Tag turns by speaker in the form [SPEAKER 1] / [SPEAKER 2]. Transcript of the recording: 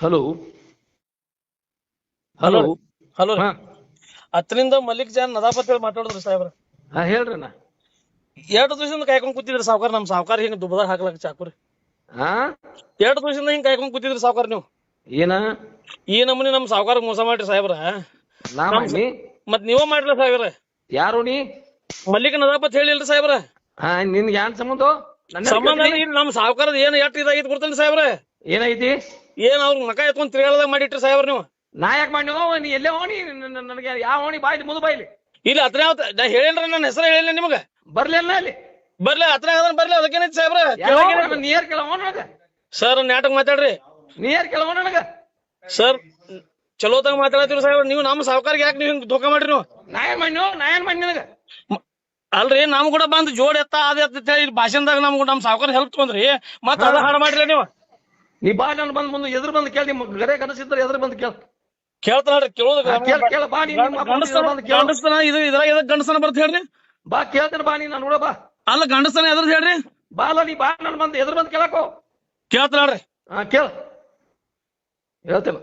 [SPEAKER 1] Hello. Hello.
[SPEAKER 2] Hello.
[SPEAKER 1] ಹಾ.
[SPEAKER 2] ಹತ್ತರಿಂದ ಮಲ್ಲಿಕ್ ಜಾನ್ ನದಾಪತ್ ಹೇಳಿ ಮಾತಾಡಿದ್ರಿ ಸಾಹೇಬ್ರ.
[SPEAKER 1] ಹಾ ಹೇಳ್ರಿ ಅಣ್ಣ.
[SPEAKER 2] ಎರಡು ದಿವಸದಿಂದ ಕಾಯ್ಕೊಂಡ್ ಕೂತಿದ್ರಿ ಸಾವ್ಕಾರ. ನಮ್ ಸಾವ್ಕಾರ ಹಿಂಗ್ ದುಬದಾಗ ಹಾಕ್ಲಕ್ ಚಾಕುರಿ
[SPEAKER 1] ಹಾ?
[SPEAKER 2] ಎರಡು ದಿವಸದಿಂದ ಹಿಂಗ್ ಕಾಯ್ಕೊಂಡ್ ಕೂತಿದ್ರಿ ಸಾವ್ಕಾರ ನೀವು.
[SPEAKER 1] ಏನ?
[SPEAKER 2] ಈ ನಮೂನಿ ನಮ್ ಸಾವ್ಕಾರ ಮೋಸ ಮಾಡ್ರಿ ಸಾಹೇಬ್ರ.
[SPEAKER 1] ನಾ ಮಾಡಿ
[SPEAKER 2] ಮತ್ ನೀವ ಮಾಡ್ರಿ ಸಾಹೇಬ್ರ.
[SPEAKER 1] ಯಾರು ನೀ?
[SPEAKER 2] ಮಲ್ಲಿಕ್ ನದಾಪತ್ ಹೇಳಿಲ್ರಿ ಸಾಹೇಬ್ರ.
[SPEAKER 1] ಹಾ ನಿನ್ಗೆ ಯಾನ್ ಸಂಬಂಧ?
[SPEAKER 2] ಸಂಬಂಧ ನಮ್ ಸಾವ್ಕಾರದ ಏನ್ ಎಷ್ಟ್ ಇದಾಗಿತ್ತು ಗೊತ್ತೇನ್ರಿ ಸಾಹೇಬ್ರ?
[SPEAKER 1] ಏನೈತಿ
[SPEAKER 2] ಏನ್ ಅವ್ರ ಮಕ ಎತ್ಕೊಂಡ್ ತಿರ್ಗಾಳದಾಗ ಮಾಡಿಟ್ರಿ ಸಾಹೇಬ್ರ ನೀವು?
[SPEAKER 1] ನಾ ಯಾಕೆ ಮಾಡಿ ನೀ ಎಲ್ಲೇ ಹೋಣಿ? ನನಗೆ ಯಾವ ಹೋಣಿ? ಬಾಯ್ಲಿ ಮುದು ಬಾಯ್ಲಿ.
[SPEAKER 2] ಇಲ್ಲ ಹತ್ರ ನಾ ಹೇಳೇನ್ರಿ ನನ್ನ ಹೆಸರು ಹೇಳಿಲ್ಲ ನಿಮಗ.
[SPEAKER 1] ಬರ್ಲಿಲ್ಲ ಅಲ್ಲಿ
[SPEAKER 2] ಬರ್ಲಿ ಹತ್ರ ಅದನ್ನ ಬರ್ಲಿ ಅದಕ್ಕೇನೈತಿ ಸಾಹೇಬ್ರ?
[SPEAKER 1] ನೀರ್ ಕೆಳವ ನನಗ.
[SPEAKER 2] ಸರ್ ನಾಟಕ ಮಾತಾಡ್ರಿ.
[SPEAKER 1] ನೀರ್ ಕೆಳವ ನನಗ.
[SPEAKER 2] ಸರ್ ಚಲೋತಾಗ ಮಾತಾಡತ್ತೀರಿ ಸಾಹೇಬ್ರ. ನೀವು ನಮ್ಮ ಸಾವುಕಾರಿಗೆ ಯಾಕೆ ನೀವು ಹಿಂಗ್ ಧೋಕಾ ಮಾಡ್ರಿ ನೀವು?
[SPEAKER 1] ನಾ ಏನ್ ಮಾಡಿ ನಾ ಏನ್ ಮಾಡಿ ನನಗ?
[SPEAKER 2] ಅಲ್ರಿ ನಮ್ ಕೂಡ ಬಂದ್ ಜೋಡ್ ಎತ್ತ ಅದ ಎತ್ತ ಹೇಳಿ ಭಾಷಣದಾಗ ನಮ್ಗ ನಮ್ ಸಾವುಕಾರ ಹೆಲ್ಪ್ ತಗೊಂಡ್ರಿ. ಮತ್ತ ಅದ ಹಾಡ ಮಾಡ್ರಿ ನೀವು?
[SPEAKER 1] ನೀ ಬಾ ನಾನು ಬಂದ್ ಮುಂದೆ ಎದುರು ಬಂದು ಕೇಳಿ ನಿಮ್ ಗರೆ ಕನಸಿದ್ರೆ ಎದುರು ಬಂದು ಕೇಳ.
[SPEAKER 2] ಕೇಳ್ತಾನ
[SPEAKER 1] ಕೇಳ ಕೇಳ ಬಾ ನೀ ನಿಮ್ಮ ಅಪ್ಪ
[SPEAKER 2] ಗಂಡಸ್ತನ
[SPEAKER 1] ಬಂದು ಕೇಳ.
[SPEAKER 2] ಗಂಡಸ್ತನ ಇದು ಇದ್ರಾಗ ಎದಕ್ ಗಂಡಸ್ತನ ಬರ್ತ ಹೇಳ್ರಿ?
[SPEAKER 1] ಬಾ ಕೇಳ್ತೇನೆ ಬಾ ನೀ ನಾನು ನೋಡ ಬಾ.
[SPEAKER 2] ಅಲ್ಲ ಗಂಡಸ್ತನ ಎದ್ರದ್ ಹೇಳ್ರಿ?
[SPEAKER 1] ಬಾ ಅಲ್ಲ ನೀ ಬಾ ನಾನು ಬಂದು ಎದುರು ಬಂದು ಕೇಳಕೋ
[SPEAKER 2] ಕೇಳ್ತಾರ ನೋಡ್ರಿ
[SPEAKER 1] ಹಾ ಕೇಳ. ಹೇಳ್ತೇನೆ.